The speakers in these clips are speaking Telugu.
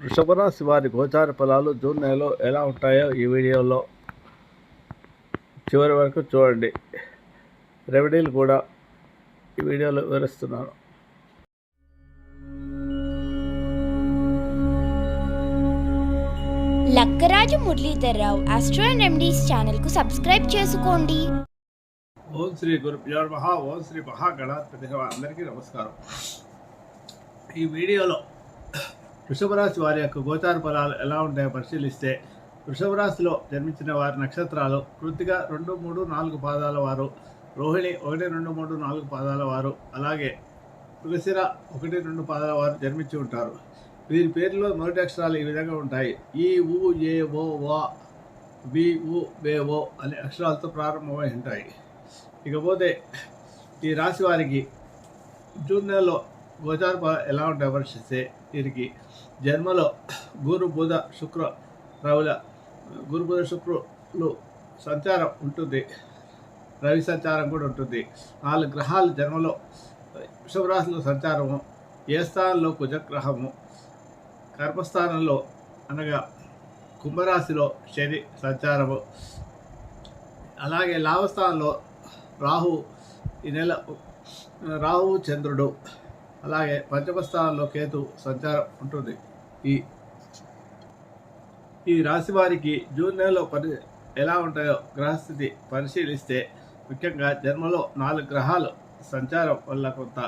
వృషభ రాశి వారి గోచార ఫలాలు జూన్ నెలలో ఎలా ఉంటాయో ఈ వీడియోలో చివరి వరకు చూడండి. రెమెడీలు కూడా ఈ వీడియోలో వివరిస్తున్నాను. Lakkaraju Muralidhar Rao astro and remedies ఛానల్కు సబ్స్క్రైబ్ చేసుకోండి. ఓం శ్రీ గురు మహా ఓం శ్రీ మహాగణాధిపతి. అందరికీ నమస్కారం. ఈ వీడియోలో వృషభ రాశి వారి యొక్క గోచార ఫలాలు ఎలా ఉంటాయో పరిశీలిస్తే వృషభ రాశిలో జన్మించిన వారి నక్షత్రాలు కృతిగా రెండు మూడు నాలుగు పాదాల వారు రోహిణి ఒకటి రెండు మూడు నాలుగు పాదాల వారు అలాగే తులసిర ఒకటి రెండు పాదాల వారు జన్మించి ఉంటారు. వీరి పేర్లో మొదటి అక్షరాలు ఈ విధంగా ఉంటాయి. ఈ ఊ ఏ ఓ వా బి ఉ బే ఓ అనే అక్షరాలతో ప్రారంభమై ఉంటాయి. ఇకపోతే ఈ రాశి వారికి జూన్ నెలలో గోచార ఎలా ఉంటే పరిశీలిస్తే వీరికి జన్మలో గురు బుధ శుక్ర రవుల గురు బుధ శుక్రులు సంచారం ఉంటుంది. రవి సంచారం కూడా ఉంటుంది. నాలుగు గ్రహాలు జన్మలో వృషభరాశిలో సంచారము ఏ స్థానంలో కుజగ్రహము కర్మస్థానంలో అనగా కుంభరాశిలో శని సంచారము. అలాగే లాభస్థానంలో రాహు ఈ నెల రాహు చంద్రుడు అలాగే పంచమ స్థానంలో కేతు సంచారం ఉంటుంది. ఈ ఈ రాశి వారికి జూన్ నెలలో పరి ఎలా ఉంటాయో గ్రహస్థితి పరిశీలిస్తే ముఖ్యంగా జన్మలో నాలుగు గ్రహాలు సంచారం వల్ల కొంత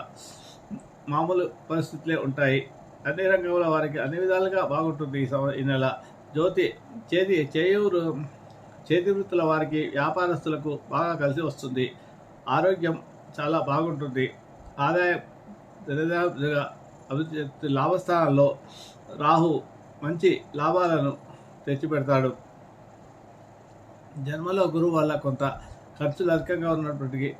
మామూలు పరిస్థితులే ఉంటాయి. అన్ని రంగంలో వారికి అన్ని విధాలుగా బాగుంటుంది ఈ సంవ ఈ నెల. జ్యోతి చేతి చేయూరు చేతి వృత్తుల వారికి వ్యాపారస్తులకు బాగా కలిసి వస్తుంది. ఆరోగ్యం చాలా బాగుంటుంది. ఆదాయం అభివృద్ధి లాభస్థానంలో రాహు మంచి లాభాలను తెచ్చిపెడతాడు. జన్మలో గురువు వల్ల కొంత ఖర్చులు అధికంగా ఉన్నప్పటికీ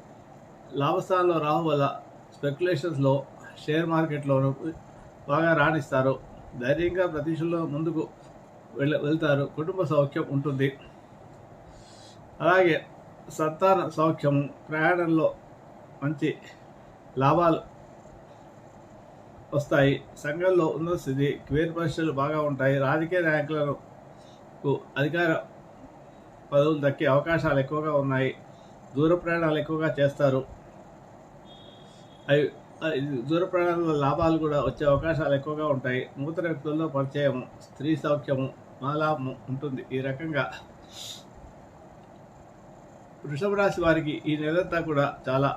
లాభస్థానంలో రాహు వల్ల స్పెక్యులేషన్స్లో షేర్ మార్కెట్లోనూ బాగా రాణిస్తారు. ధైర్యంగా ప్రతిష్టలో ముందుకు వెళ్ళ వెళ్తారు. కుటుంబ సౌఖ్యం ఉంటుంది. అలాగే సంతాన సౌఖ్యము ప్రయాణంలో మంచి లాభాలు వస్తాయి. సంఘంలో ఉన్న స్థితి క్వేర్ పరిస్థితులు బాగా ఉంటాయి. రాజకీయ నాయకులకు అధికార పదవులు దక్కే అవకాశాలు ఎక్కువగా ఉన్నాయి. దూర ప్రయాణాలు ఎక్కువగా చేస్తారు. అవి దూర ప్రయాణాల లాభాలు కూడా వచ్చే అవకాశాలు ఎక్కువగా ఉంటాయి. నూతన వ్యక్తుల్లో పరిచయము స్త్రీ సౌఖ్యము మాలాభము ఉంటుంది. ఈ రకంగా వృషభ రాశి వారికి ఈ నెలంతా కూడా చాలా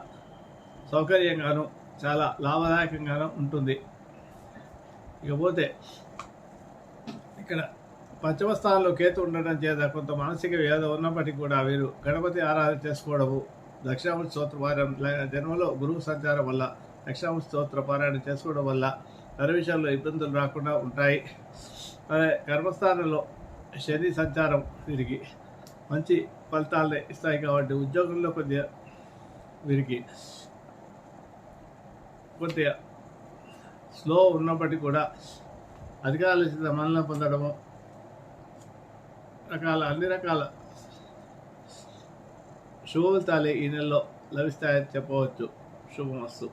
సౌకర్యంగాను చాలా లాభదాయకంగాను ఉంటుంది. ఇకపోతే ఇక్కడ పంచమ స్థానంలో కేతు ఉండడం చేత కొంత మానసిక వ్యాధి ఉన్నప్పటికీ కూడా వీరు గణపతి ఆరాధన చేసుకోవడము దక్షిణామూర్తి స్తోత్ర పారాయణ జన్మలో గురువు సంచారం వల్ల దక్షిణామూర్తి స్తోత్ర పారాయణ చేసుకోవడం వల్ల అన్ని విషయంలో ఇబ్బందులు రాకుండా ఉంటాయి. అదే కర్మస్థానంలో శని సంచారం వీరికి మంచి ఫలితాలని ఇస్తాయి కాబట్టి ఉద్యోగంలో కొద్దిగా వీరికి కొద్దిగా స్లో ఉన్నప్పటికీ కూడా అధికారులు ఇచ్చిన మన్నన పొందడము రకాల అన్ని రకాల శుభ తాలి ఈ నెలలో లభిస్తాయని చెప్పవచ్చు. శుభమస్తు.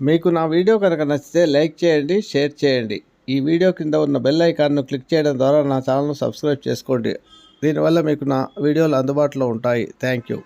మీకు నా వీడియో కనుక నచ్చితే లైక్ చేయండి షేర్ చేయండి. ఈ వీడియో కింద ఉన్న బెల్ ఐకాన్ను క్లిక్ చేయడం ద్వారా నా ఛానల్ను సబ్స్క్రైబ్ చేసుకోండి. దీనివల్ల మీకు నా వీడియోలు అందుబాటులో ఉంటాయి. Thank you.